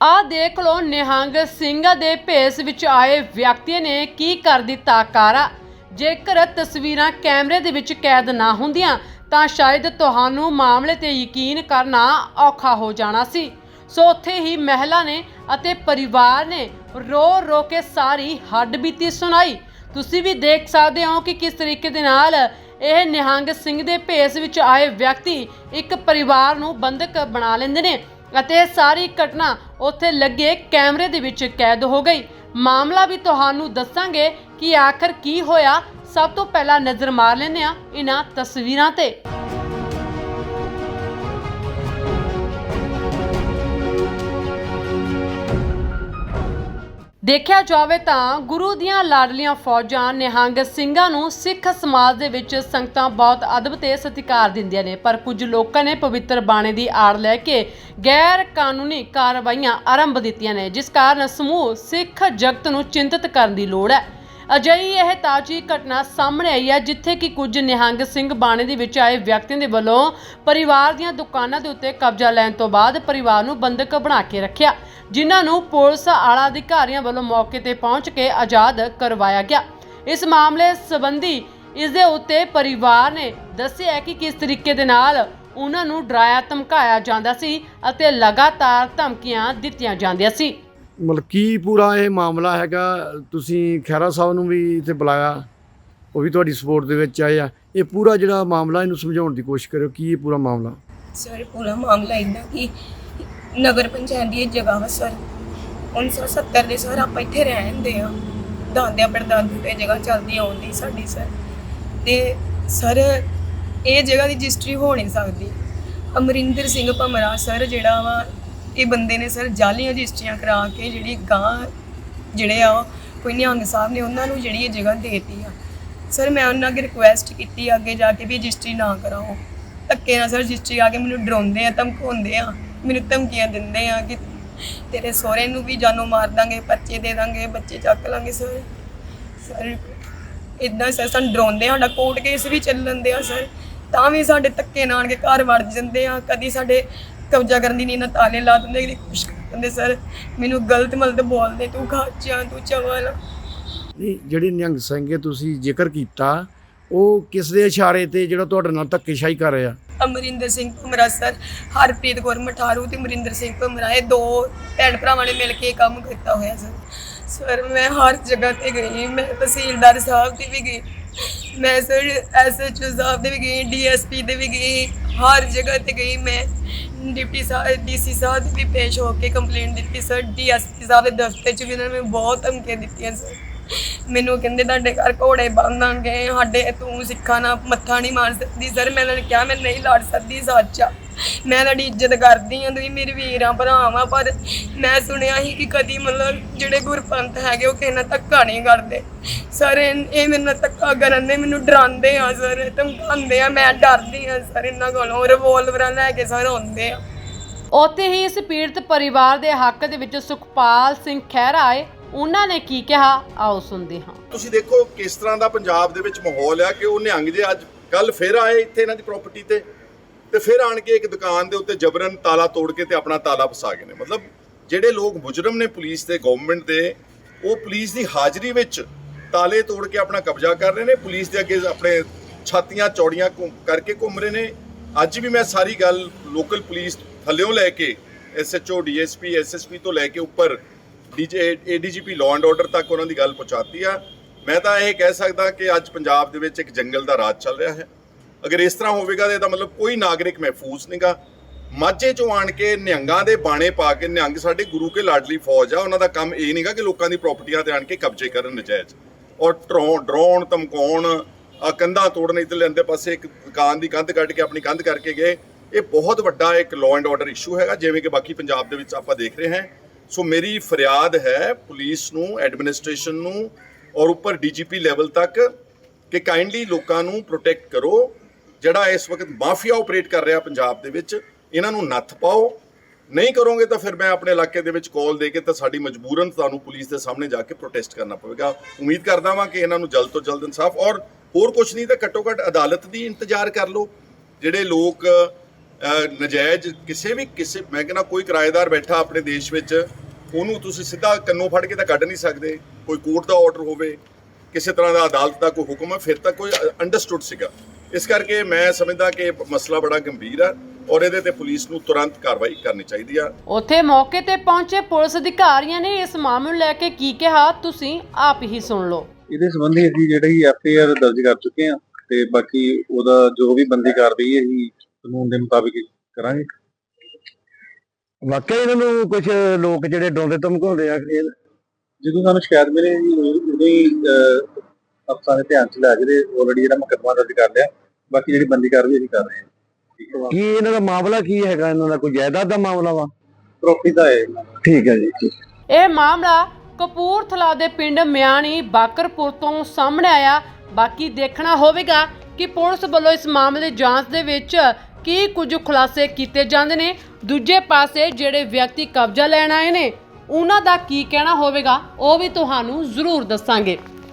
ਆ ਦੇਖ ਲੋ ਨਿਹੰਗ ਸਿੰਘ ਦੇ ਭੇਸ ਵਿੱਚ ਆਏ ਵਿਅਕਤੀ ਨੇ ਕੀ ਕਰ ਦਿੱਤਾ ਕਾਰਾ। ਜੇਕਰ ਤਸਵੀਰਾਂ ਕੈਮਰੇ ਦੇ ਵਿੱਚ ਕੈਦ ਨਾ ਹੁੰਦੀਆਂ, ਤਾਂ ਸ਼ਾਇਦ ਤੁਹਾਨੂੰ ਮਾਮਲੇ ਤੇ ਯਕੀਨ ਕਰਨਾ ਔਖਾ ਹੋ ਜਾਣਾ ਸੀ। ਸੋ ਉੱਥੇ ਹੀ ਮਹਿਲਾ ਨੇ ਅਤੇ ਪਰਿਵਾਰ ਨੇ ਰੋ ਰੋ ਕੇ ਸਾਰੀ ਹੱਡਬੀਤੀ ਸੁਣਾਈ। ਤੁਸੀਂ ਵੀ ਦੇਖ ਸਕਦੇ ਹੋ ਕਿ ਕਿਸ ਤਰੀਕੇ ਦੇ ਨਾਲ ਇਹ ਨਿਹੰਗ ਸਿੰਘ ਦੇ ਭੇਸ ਵਿੱਚ ਆਏ ਵਿਅਕਤੀ ਇੱਕ ਪਰਿਵਾਰ ਨੂੰ ਬੰਧਕ ਬਣਾ ਲੈਂਦੇ ਨੇ। ਅਤੇ ਸਾਰੀ ਘਟਨਾ ਉੱਥੇ ਲੱਗੇ ਕੈਮਰੇ ਦੇ ਵਿੱਚ ਕੈਦ ਹੋ ਗਈ। ਮਾਮਲਾ ਵੀ ਤੁਹਾਨੂੰ ਦੱਸਾਂਗੇ ਕਿ ਆਖਰ ਕੀ ਹੋਇਆ। ਸਭ ਤੋਂ ਪਹਿਲਾਂ ਨਜ਼ਰ ਮਾਰ ਲੈਂਦੇ ਆ ਇਹਨਾਂ ਤਸਵੀਰਾਂ ਤੇ। ਦੇਖਿਆ ਜਾਵੇ ਤਾਂ ਗੁਰੂ ਦੀਆਂ ਲਾਡਲੀਆਂ ਫੌਜਾਂ ਨਿਹੰਗ ਸਿੰਘਾਂ ਨੂੰ ਸਿੱਖ ਸਮਾਜ ਦੇ ਵਿੱਚ ਸੰਗਤਾਂ ਬਹੁਤ ਅਦਬ ਤੇ ਸਤਿਕਾਰ ਦਿੰਦੀਆਂ ਨੇ, ਪਰ ਕੁਝ ਲੋਕਾਂ ਨੇ ਪਵਿੱਤਰ ਬਾਣੇ ਦੀ ਆੜ ਲੈ ਕੇ ਗੈਰ ਕਾਨੂੰਨੀ ਕਾਰਵਾਈਆਂ ਆਰੰਭ ਦਿੱਤੀਆਂ ਨੇ, ਜਿਸ ਕਾਰਨ ਸਮੂਹ ਸਿੱਖ ਜਗਤ ਨੂੰ ਚਿੰਤਤ ਕਰਨ ਦੀ ਲੋੜ ਹੈ। ਅਜਿਹੀ ਇਹ ਤਾਜੀ ਘਟਨਾ ਸਾਹਮਣੇ ਆਈ ਹੈ, ਜਿੱਥੇ ਕਿ ਕੁਝ ਨਿਹੰਗ ਸਿੰਘ ਬਾਣੇ ਦੇ ਵਿੱਚ ਆਏ ਵਿਅਕਤੀਆਂ ਦੇ ਵੱਲੋਂ ਪਰਿਵਾਰ ਦੀਆਂ ਦੁਕਾਨਾਂ ਦੇ ਉੱਤੇ ਕਬਜ਼ਾ ਲੈਣ ਤੋਂ ਬਾਅਦ ਪਰਿਵਾਰ ਨੂੰ ਬੰਦਕ ਬਣਾ ਕੇ ਰੱਖਿਆ, ਜਿਨ੍ਹਾਂ ਨੂੰ ਪੁਲਿਸ ਆਲਾ ਅਧਿਕਾਰੀਆਂ ਵੱਲੋਂ ਮੌਕੇ ਤੇ ਪਹੁੰਚ ਕੇ ਆਜ਼ਾਦ ਕਰਵਾਇਆ ਗਿਆ। ਇਸ ਮਾਮਲੇ ਸੰਬੰਧੀ ਇਸ ਦੇ ਉੱਤੇ ਪਰਿਵਾਰ ਨੇ ਦੱਸਿਆ ਕਿ ਕਿਸ ਤਰੀਕੇ ਦੇ ਨਾਲ ਉਹਨਾਂ ਨੂੰ ਡਰਾਇਆ ਧਮਕਾਇਆ ਜਾਂਦਾ ਸੀ ਅਤੇ ਲਗਾਤਾਰ ਧਮਕੀਆਂ ਦਿੱਤੀਆਂ ਜਾਂਦੀਆਂ ਸੀ। ਮਤਲਬ ਕੀ ਪੂਰਾ ਇਹ ਮਾਮਲਾ ਹੈਗਾ? ਤੁਸੀਂ ਖੈਰਾ ਸਾਹਿਬ ਨੂੰ ਵੀ ਇੱਥੇ ਬੁਲਾਇਆ। ਉਹ ਵੀ ਤੁਹਾਡੀ ਸਪੋਰਟ ਦੇ ਵਿੱਚ ਆਏ ਆ। ਇਹ ਪੂਰਾ ਜਿਹੜਾ ਮਾਮਲਾ, ਇਹਨੂੰ ਸਮਝਾਉਣ ਦੀ ਕੋਸ਼ਿਸ਼ ਕਰਿਓ, ਕੀ ਇਹ ਪੂਰਾ ਮਾਮਲਾ? ਸਰ, ਪੂਰਾ ਮਾਮਲਾ ਇੰਨਾ ਕਿ ਨਗਰ ਪੰਚਾਇਤ ਦੀ ਇਹ ਜਗ੍ਹਾ ਵਾ ਸਰ 1970 ਦੇ ਸਰ, ਆਪਾਂ ਇੱਥੇ ਰਹਿੰਦੇ ਆ ਦਾਦਿਆਂ ਪੜਦਾਦੇ ਤੇ ਜਗ੍ਹਾ ਚੱਲਦੀ ਆਉਂਦੀ ਸਾਡੀ, ਸਰ। ਤੇ ਸਰ, ਇਹ ਜਗ੍ਹਾ ਦੀ ਰਜਿਸਟਰੀ ਹੋ ਨਹੀਂ ਸਕਦੀ। ਅਮਰਿੰਦਰ ਸਿੰਘ ਭਮਰਾ, ਸਰ, ਜਿਹੜਾ ਵਾ ਇਹ ਬੰਦੇ ਨੇ ਸਰ ਜਾਲੀ ਰਜਿਸਟਰੀਆਂ ਕਰਾ ਕੇ ਜਿਹੜੀ ਗਾਂ, ਜਿਹੜੇ ਆ ਕੋਈ ਨਿਹੰਗ ਸਾਹਿਬ ਨੇ ਉਹਨਾਂ ਨੂੰ ਜਿਹੜੀ ਇਹ ਜਗ੍ਹਾ ਦੇਤੀ ਆ। ਸਰ ਮੈਂ ਉਹਨਾਂ ਅੱਗੇ ਰਿਕੁਐਸਟ ਕੀਤੀ ਅੱਗੇ ਜਾ ਕੇ ਵੀ ਰਜਿਸਟਰੀ ਨਾ ਕਰਾਓ। ਧੱਕੇ ਨਾਲ ਸਰ ਰਜਿਸਟਰੀ ਆ ਕੇ ਮੈਨੂੰ ਡਰਾਉਂਦੇ ਆ, ਧਮਕਾਉਂਦੇ ਆ, ਮੈਨੂੰ ਧਮਕੀਆਂ ਦਿੰਦੇ ਆ ਕਿ ਤੇਰੇ ਸਹੁਰੇ ਨੂੰ ਵੀ ਜਾਨੋਂ ਮਾਰ ਦਾਂਗੇ ਬੱਚੇ ਦੇ ਦਾਂਗੇ, ਬੱਚੇ ਚੱਕ ਲਾਂਗੇ ਸਰ। ਸਰ ਇਦਾਂ ਸਰ ਸਾਨੂੰ ਡਰਾਉਂਦੇ ਆ, ਸਾਡਾ ਕੋਰਟ ਕੇਸ ਵੀ ਚੱਲਣ ਦੇ ਆ ਸਰ। ਤਾਂ ਵੀ ਸਾਡੇ ਧੱਕੇ ਨਾਲ ਕੇ ਘਰ ਵੜ ਜਾਂਦੇ ਆ, ਕਦੀ ਸਾਡੇ ਕਬਜ਼ਾ ਕਰਨ ਦੀ ਨੀਂ ਨਾ ਤਾਲੇ ਲਾ ਦਿੰਦੇ ਕਦੀ ਕੁਛ ਕਰ ਦਿੰਦੇ ਸਰ। ਮੈਨੂੰ ਗਲਤ ਮਲਤ ਬੋਲਦੇ ਤੂੰ ਖਾਚਾ ਤੂੰ ਚਵਲ। ਨਹੀਂ ਜਿਹੜੀ ਨਿਹੰਗ ਸਿੰਘ ਤੁਸੀਂ ਜ਼ਿਕਰ ਕੀਤਾ ਉਹ ਕਿਸ ਦੇ ਇਸ਼ਾਰੇ ਤੇ ਜਿਹੜਾ ਤੁਹਾਡੇ ਨਾਲ ਧੱਕੇਸ਼ਾਹੀ ਕਰ ਰਿਹਾ? ਅਮਰਿੰਦਰ ਸਿੰਘ ਭਮਰਾ ਸਰ ਹਰਪ੍ਰੀਤ ਕੌਰ ਮਠਾਰੂ ਤੇ ਅਮਰਿੰਦਰ ਸਿੰਘ ਭਮਰਾ ਇਹ ਦੋ ਭੈਣ ਭਰਾਵਾਂ ਨੇ ਮਿਲ ਕੇ ਕੰਮ ਕੀਤਾ ਹੋਇਆ ਸਰ। ਸਰ ਮੈਂ ਹਰ ਜਗ੍ਹਾ ਤੇ ਗਈ ਮੈਂ ਤਹਿਸੀਲਦਾਰ ਸਾਹਿਬ ਦੀ ਵੀ ਗਈ। ਮੈਂ ਸਰ ਐਸਐਚਓ ਸਾਹਿਬ ਦੇ ਵੀ ਗਈ ਡੀਐਸਪੀ ਦੇ ਵੀ ਗਈ, ਹਰ ਜਗ੍ਹਾ ਤੇ ਗਈ ਮੈਂ। ਡਿਪਟੀ ਸਾਹਿਬ ਡੀਸੀ ਸਾਹਿਬ ਦੇ ਵੀ ਪੇਸ਼ ਹੋ ਕੇ ਕੰਪਲੇਂਟ ਦਿੱਤੀ ਸਰ ਡੀਐਸਪੀ ਸਾਹਿਬ ਦੇ ਦਫ਼ਤਰ ਚ ਵੀ ਉਹਨਾਂ ਨੇ ਬਹੁਤ ਧਮਕੀਆਂ ਦਿੱਤੀਆਂ ਸਰ ਮੈਨੂੰ ਕਹਿੰਦੇ, ਤੁਹਾਡੇ ਘਰ ਘੋੜੇ ਬੰਨਾਂਗੇ ਸਾਡੇ ਤੂੰ ਸਿੱਖਾਂ ਨਾਲ ਮੱਥਾ ਨਹੀਂ ਮਾਰ ਸਕਦੀ ਸਰ ਮੈਂ ਉਹਨਾਂ ਨੇ ਕਿਹਾ, ਮੈਂ ਨਹੀਂ ਲੜ ਸਕਦੀ, ਸੱਚ ਆ। ਮੈਂ ਤੁਹਾਡੀ ਇੱਜ਼ਤ ਕਰਦੀ ਹਾਂ ਤੁਸੀਂ ਮੇਰੇ ਵੀਰਾਂ ਭਰਾਵਾਂ ਪਰ ਮੈਂ ਸੁਣਿਆ ਸੀ ਕਿ ਕਦੀ ਮਤਲਬ ਜਿਹੜੇ ਗੁਰਪੰਥ ਹੈਗੇ ਉਹ ਕਿਸੇ ਨਾਲ ਧੱਕਾ ਨਹੀਂ ਕਰਦੇ। ਸਰ ਇਹ ਮੇਰੇ ਨਾਲ ਧੱਕਾ ਕਰਨ ਦੇ ਮੈਨੂੰ ਡਰਾਉਂਦੇ ਆ ਸਰ। ਧਮਕਾਉਂਦੇ ਆ ਮੈਂ ਡਰਦੀ ਆ ਸਰ ਇਹਨਾਂ ਕੋਲੋਂ। ਰਿਵੋਲਵਰਾਂ ਲੈ ਕੇ ਸਰ ਆਉਂਦੇ ਆ। ਉੱਥੇ ਹੀ ਇਸ ਪੀੜਤ ਪਰਿਵਾਰ ਦੇ ਹੱਕ ਦੇ ਵਿੱਚ ਸੁਖਪਾਲ ਸਿੰਘ ਖਹਿਰਾ ਆਏ। ਉਹਨਾਂ ਨੇ ਕੀ ਕਿਹਾ? ਆਓ ਸੁਣਦੇ ਹਾਂ। ਤੁਸੀਂ ਦੇਖੋ ਕਿਸ ਤਰ੍ਹਾਂ ਦਾ ਪੰਜਾਬ ਦੇ ਵਿੱਚ ਮਾਹੌਲ ਆ ਕਿ ਉਹ ਨਿਹੰਗ ਜੇ ਅੱਜ ਕੱਲ ਫਿਰ ਆਏ ਇੱਥੇ ਇਹਨਾਂ ਦੀ ਪ੍ਰਾਪਰਟੀ ਤੇ। ਤੇ ਫਿਰ ਆਣ ਕੇ ਇੱਕ ਦੁਕਾਨ ਦੇ ਉੱਤੇ ਜਬਰਨ ਤਾਲਾ ਤੋੜ ਕੇ ਤੇ ਆਪਣਾ ਤਾਲਾ ਫਸਾ ਗਏ ਨੇ। ਮਤਲਬ ਜਿਹੜੇ ਲੋਕ ਮੁਜਰਮ ਨੇ ਪੁਲਿਸ ਤੇ ਗਵਰਨਮੈਂਟ ਦੇ, ਉਹ ਪੁਲਿਸ ਦੀ ਹਾਜ਼ਰੀ ਵਿੱਚ ਤਾਲੇ ਤੋੜ ਕੇ ਆਪਣਾ ਕਬਜ਼ਾ ਕਰ ਰਹੇ ਨੇ। ਪੁਲਿਸ ਦੇ ਅੱਗੇ ਆਪਣੇ ਛਾਤੀਆਂ, ਚੌੜੀਆਂ ਘੁੰਮ- ਕਰਕੇ ਘੁੰਮ ਰਹੇ ਨੇ। ਅੱਜ ਵੀ ਮੈਂ ਸਾਰੀ ਗੱਲ ਲੋਕਲ ਪੁਲਿਸ ਥੱਲਿਓਂ ਲੈ ਕੇ ਐਸਐਚਓ ਡੀਐਸਪੀ ਐਸਐਸਪੀ ਤੋਂ ਲੈ ਕੇ ਉੱਪਰ DG ADGP law and order ਤੱਕ ਉਹਨਾਂ ਦੀ ਗੱਲ ਪਹੁੰਚਾਤੀ ਆ। ਮੈਂ ਤਾਂ ਇਹ ਕਹਿ ਸਕਦਾ ਕਿ ਅੱਜ ਪੰਜਾਬ ਦੇ ਵਿੱਚ ਇੱਕ ਜੰਗਲ ਦਾ ਰਾਜ ਚੱਲ ਰਿਹਾ ਹੈ। ਅਗਰ ਇਸ ਤਰ੍ਹਾਂ ਹੋਵੇਗਾ ਤਾਂ ਇਹਦਾ ਮਤਲਬ ਕੋਈ ਨਾਗਰਿਕ ਮਹਿਫੂਜ਼ ਨਹੀਂਗਾ। ਮਾਝੇ ਚੋਂ ਆਣ ਕੇ ਨਿਹੰਗਾਂ ਦੇ ਬਾਣੇ ਪਾ ਕੇ ਨਿਹੰਗ ਸਾਡੇ ਗੁਰੂ ਕੇ ਲਾਡਲੀ ਫੌਜ ਆ, ਉਹਨਾਂ ਦਾ ਕੰਮ ਇਹ ਨਹੀਂਗਾ ਕਿ ਲੋਕਾਂ ਦੀ ਪ੍ਰਾਪਰਟੀਆਂ ਤੇ ਆਣ ਕੇ ਕਬਜ਼ੇ ਕਰਨ ਨਜਾਇਜ਼। ਔਰ ਡਰਾਉਣ ਡਰਾਉਣ ਧਮਕਾਉਣ, ਆ ਕੰਧਾਂ ਤੋੜਨ ਇਧਰਲੇ ਅੰਦਰ ਪਾਸੇ ਇੱਕ ਦੁਕਾਨ ਦੀ ਕੰਧ ਕੱਢ ਕੇ ਆਪਣੀ ਕੰਧ ਕਰਕੇ ਗਏ। ਇਹ ਬਹੁਤ ਵੱਡਾ ਇੱਕ ਲਾਅ ਐਂਡ ਆਰਡਰ ਇਸ਼ੂ ਹੈਗਾ, ਜਿਵੇਂ ਕਿ ਬਾਕੀ ਪੰਜਾਬ ਦੇ ਵਿੱਚ ਆਪਾਂ ਦੇਖ ਰਹੇ ਹਾਂ। ਸੋ ਮੇਰੀ ਫਰਿਆਦ ਹੈ ਪੁਲਿਸ ਨੂੰ ਐਡਮਿਨਿਸਟ੍ਰੇਸ਼ਨ ਨੂੰ ਔਰ ਉੱਪਰ ਡੀਜੀਪੀ ਲੈਵਲ ਤੱਕ ਕਿ ਕਾਈਂਡਲੀ ਲੋਕਾਂ ਨੂੰ ਪ੍ਰੋਟੈਕਟ ਕਰੋ। ਜਿਹੜਾ ਇਸ ਵਕਤ ਮਾਫੀਆ ਆਪਰੇਟ ਕਰ ਰਿਹਾ ਪੰਜਾਬ ਦੇ ਵਿੱਚ ਇਹਨਾਂ ਨੂੰ ਨੱਥ ਪਾਓ। ਨਹੀਂ ਕਰੋਗੇ ਤਾਂ ਫਿਰ ਮੈਂ ਆਪਣੇ ਇਲਾਕੇ ਦੇ ਵਿੱਚ ਕਾਲ ਦੇ ਕੇ ਤਾਂ ਸਾਡੀ ਮਜਬੂਰਨ ਤੁਹਾਨੂੰ ਪੁਲਿਸ ਦੇ ਸਾਹਮਣੇ ਜਾ ਕੇ ਪ੍ਰੋਟੈਸਟ ਕਰਨਾ ਪਵੇਗਾ। ਉਮੀਦ ਕਰਦਾ ਵਾਂ ਕਿ ਇਹਨਾਂ ਨੂੰ ਜਲਦ ਤੋਂ ਜਲਦ ਇਨਸਾਫ ਔਰ ਹੋਰ ਕੁਝ ਨਹੀਂ ਤਾਂ ਘੱਟੋ ਘੱਟ ਅਦਾਲਤ ਦੀ ਇੰਤਜ਼ਾਰ ਕਰ ਲਓ। ਜਿਹੜੇ ਲੋਕ ਅਹ, ਨਜਾਇਜ਼ ਕਿਸੇ ਵੀ ਕਿਸੇ ਮੈਂ ਕਹਿੰਦਾ ਕੋਈ ਕਿਰਾਏਦਾਰ ਬੈਠਾ ਆਪਣੇ ਦੇਸ਼ ਵਿੱਚ ਉਹਨੂੰ ਤੁਸੀਂ ਸਿੱਧਾ ਕੰਨੋਂ ਫੜ ਕੇ ਤਾਂ ਕੱਢ ਨਹੀਂ ਸਕਦੇ। ਕੋਈ ਕੋਰਟ ਦਾ ਆਰਡਰ ਹੋਵੇ ਕਿਸੇ ਤਰ੍ਹਾਂ ਦਾ ਅਦਾਲਤ ਦਾ ਕੋਈ ਹੁਕਮ ਹੈ ਫਿਰ ਤਾਂ ਕੋਈ ਅੰਡਰਸਟੂਡ ਸੀਗਾ। ਇਸ ਕਰਕੇ ਮੈਂ ਸਮਝਦਾ ਕਿ ਮਸਲਾ ਬੜਾ ਗੰਭੀਰ ਆ ਔਰ ਇਹਦੇ ਤੇ ਪੁਲਿਸ ਨੂੰ ਤੁਰੰਤ ਕਾਰਵਾਈ ਕਰਨੀ ਚਾਹੀਦੀ ਆ। ਉੱਥੇ ਮੌਕੇ ਤੇ ਪਹੁੰਚੇ ਪੁਲਿਸ ਅਧਿਕਾਰੀਆਂ ਨੇ ਇਸ ਮਾਮਲੇ ਨੂੰ ਲੈ ਕੇ ਕੀ ਕਿਹਾ ਤੁਸੀਂ ਆਪ ਹੀ ਸੁਣ ਲਓ। ਇਹਦੇ ਸੰਬੰਧੀ ਅਸੀਂ ਜਿਹੜੀ ਐਫ ਆਈ ਆਰ ਦਰਜ ਕਰ ਚੁੱਕੇ ਹਾਂ ਤੇ ਬਾਕੀ ਉਹਦਾ ਜੋ ਵੀ ਬੰਦੀ ਕਾਰਵਾਈ ਹੈ ਅਸੀਂ ਕਾਨੂੰਨ ਦੇ ਮੁਤਾਬਿਕ ਕਰਾਂਗੇ। ਵਾਕਿਆ ਇਹਨਾਂ ਨੂੰ ਕੁਝ ਲੋਕ ਜਿਹੜੇ ਡੋਂਦੇ ਧਮਕਾਉਂਦੇ ਆ ਜਦੋਂ ਸਾਨੂੰ ਸ਼ਿਕਾਇਤ ਮਿਲੇ ਜੀ ਉਦੋਂ ਹੀ ਅਫਸਰਾਂ ਦੇ ਧਿਆਨ ਚ ਲਿਆ ਤੇ ਆਲਰੇਡੀ ਜਿਹੜਾ ਮੁਕੱਦਮਾ ਦਰਜ ਕਰ ਲਿਆ ਬਾਕੀ ਜਿਹੜੀ ਬੰਦੀ ਕਾਰਵਾਈ ਅਸੀਂ ਕਰ ਰਹੇ ਹਾਂ। ਠੀਕ ਹੈ ਕੀ ਇਹਨਾਂ ਦਾ ਮਾਮਲਾ ਕੀ ਹੈਗਾ? ਇਹਨਾਂ ਦਾ ਕੋਈ ਜਾਇਦਾਦ ਦਾ ਮਾਮਲਾ ਵਾ? ਪ੍ਰੋਪਰਟੀ ਦਾ ਹੈ ਇਹਨਾਂ ਦਾ। ਠੀਕ ਹੈ ਜੀ ਠੀਕ ਇਹ ਮਾਮਲਾ ਕਪੂਰਥਲਾ ਦੇ ਪਿੰਡ ਮਿਆਣੀ ਬਾਕਰਪੁਰ ਤੋਂ ਸਾਹਮਣੇ ਆਇਆ। ਬਾਕੀ ਦੇਖਣਾ ਹੋਵੇਗਾ ਕਿ ਪੁਲਿਸ ਵੱਲੋਂ ਇਸ ਮਾਮਲੇ ਦੀ ਜਾਂਚ ਦੇ ਵਿੱਚ ਕੀ ਕੁਝ ਖੁਲਾਸੇ ਕੀਤੇ ਜਾਂਦੇ ਨੇ। ਦੂਜੇ ਪਾਸੇ ਜਿਹੜੇ ਵਿਅਕਤੀ ਕਬਜ਼ਾ ਲੈਣ ਆਏ ਨੇ ਉਹਨਾਂ ਦਾ ਕੀ ਕਹਿਣਾ ਹੋਵੇਗਾ ਉਹ ਵੀ ਤੁਹਾਨੂੰ ਜ਼ਰੂਰ ਦੱਸਾਂਗੇ।